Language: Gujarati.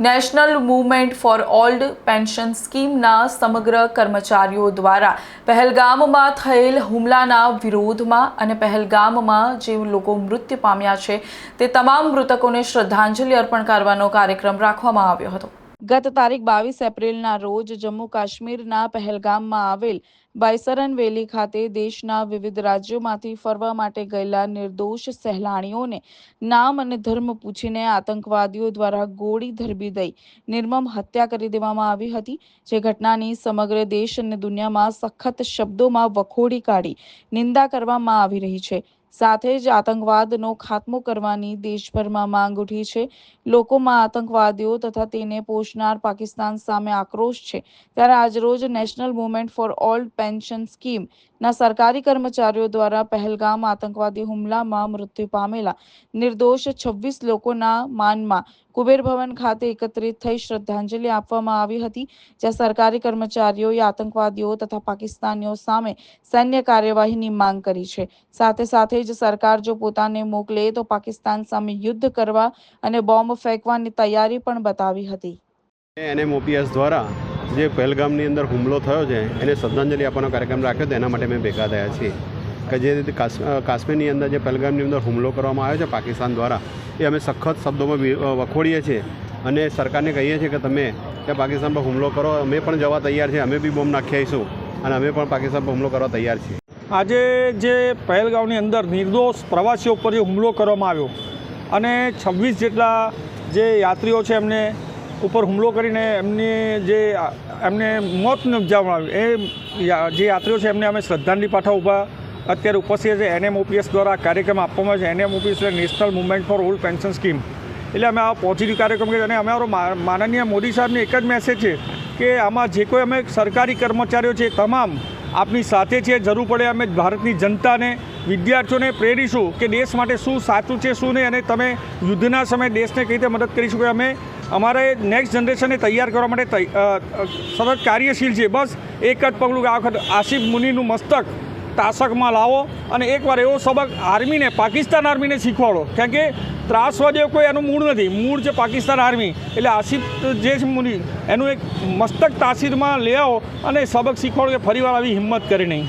National movement for old pension સ્કીમના સમગ્ર કર્મચારીઓ દ્વારા પહેલગામમાં થયેલ હુમલાના વિરોધમાં અને પહેલગામમાં જે લોકો મૃત્યુ પામ્યા છે, તે તમામ મૃતકોને શ્રદ્ધાંજલિ અર્પણ કરવાનો કાર્યક્રમ રાખવામાં આવ્યો હતો. ગત તારીખ બાવીસ એપ્રિલના રોજ જમ્મુ કાશ્મીરના પહેલગામમાં આવેલ બાયસરન વેલી ખાતે દેશના વિવિધ રાજ્યોમાંથી ફરવા માટે ગયેલા નિર્દોષ સહેલાણીઓને નામ અને ધર્મ પૂછીને આતંકવાદીઓ દ્વારા ગોળી ધરબી દઈ નિર્મમ હત્યા કરી દેવામાં આવી હતી. જે ઘટનાની સમગ્ર દેશ અને દુનિયામાં સખત શબ્દોમાં વખોડી કાઢી નિંદા કરવામાં આવી રહી છે. સાથે જ આતંકવાદનો ખાત્મો કરવાની દેશભરમાં માંગ ઉઠી છે. લોકોમાં આતંકવાદીઓ તથા તેને પોષનાર પાકિસ્તાન સામે આક્રોશ છે. ત્યારે આજરોજ national movement for old pension scheme ના સરકારી કર્મચારીઓ દ્વારા પહેલગામ આતંકવાદી હુમલામાં મૃત્યુ પામેલા નિર્દોષ છવ્વીસ લોકોના માનમાં કુબેર ભવન ખાતે એકત્રિત થઈ શ્રદ્ધાંજલિ આપવામાં આવી હતી, જ્યાં સરકારી કર્મચારીઓએ આતંકવાદીઓ તથા પાકિસ્તાનીઓ સામે સૈન્ય કાર્યવાહીની માંગ કરી છે. સાથે સાથે જ સરકાર જો પોતાને મોકલે તો પાકિસ્તાન સામે યુદ્ધ કરવા અને બોમ્બ ફેંકવાની તૈયારી પણ બતાવી હતી. એનએમઓપીએસ દ્વારા જે પહેલગામની અંદર હુમલો થયો છે, એને શ્રદ્ધાંજલિ આપવાનો કાર્યક્રમ રાખ્યો હતો, એના માટે અમે ભેગા થયા છીએ. કે જે રીતે કાશ્મીરની અંદર જે પહેલગામની અંદર હુમલો કરવામાં આવ્યો છે પાકિસ્તાન દ્વારા, એ અમે સખત શબ્દોમાં વખોડીએ છીએ. અને સરકારને કહીએ છીએ કે તમે, કે પાકિસ્તાન પર હુમલો કરો, અમે પણ જવા તૈયાર છીએ, અમે બી બોમ્બ નાખી આવીશું. અને અમે પણ પાકિસ્તાન પર હુમલો કરવા તૈયાર છીએ. આજે જે પહેલગાંવની અંદર નિર્દોષ પ્રવાસીઓ પર જે હુમલો કરવામાં આવ્યો અને છવ્વીસ જેટલા જે યાત્રીઓ છે એમને ઉપર હુમલો કરીને એમની જે એમને મોત નિપજાવવામાં આવ્યું. એ જે યાત્રીઓ છે એમને અમે શ્રદ્ધાંજલિ પાઠવા ઊભા. અત્યારે ઉપસ્થિત છે એનએમઓપીએસ દ્વારા કાર્યક્રમ આપવામાં આવે છે. એનએમઓપીએસ એટલે national movement for old pension scheme. એટલે અમે આ પોઝિટિવ કાર્યક્રમ કરીએ અને અમારો માનનીય મોદી સાહેબની એક જ મેસેજ છે કે આમાં જે કોઈ અમે સરકારી કર્મચારીઓ છે તમામ આપની સાથે છે. જરૂર પડે અમે ભારતની જનતાને, વિદ્યાર્થીઓને પ્રેરીશું કે દેશ માટે શું સાચું છે, શું નહીં અને તમે યુદ્ધના સમયે દેશને કઈ રીતે મદદ કરી શકો અમે અમારે નેક્સ્ટ જનરેશનને તૈયાર કરવા માટે સતત કાર્યશીલ છે બસ એક જ પગલું આ વખત આસિફ મુનિનું મસ્તક તાશકમાં લાવો અને એકવાર એવો સબક આર્મીને, પાકિસ્તાન આર્મીને શીખવાડો. કારણ કે ત્રાસવાદીઓ કોઈ એનું મૂળ નથી. મૂળ છે પાકિસ્તાન આર્મી. એટલે આસિફ જે છે મુનિ, એનું એક મસ્તક તાસીરમાં લઈ આવો અને સબક શીખવાડો કે ફરીવાર આવી હિંમત કરી નહીં.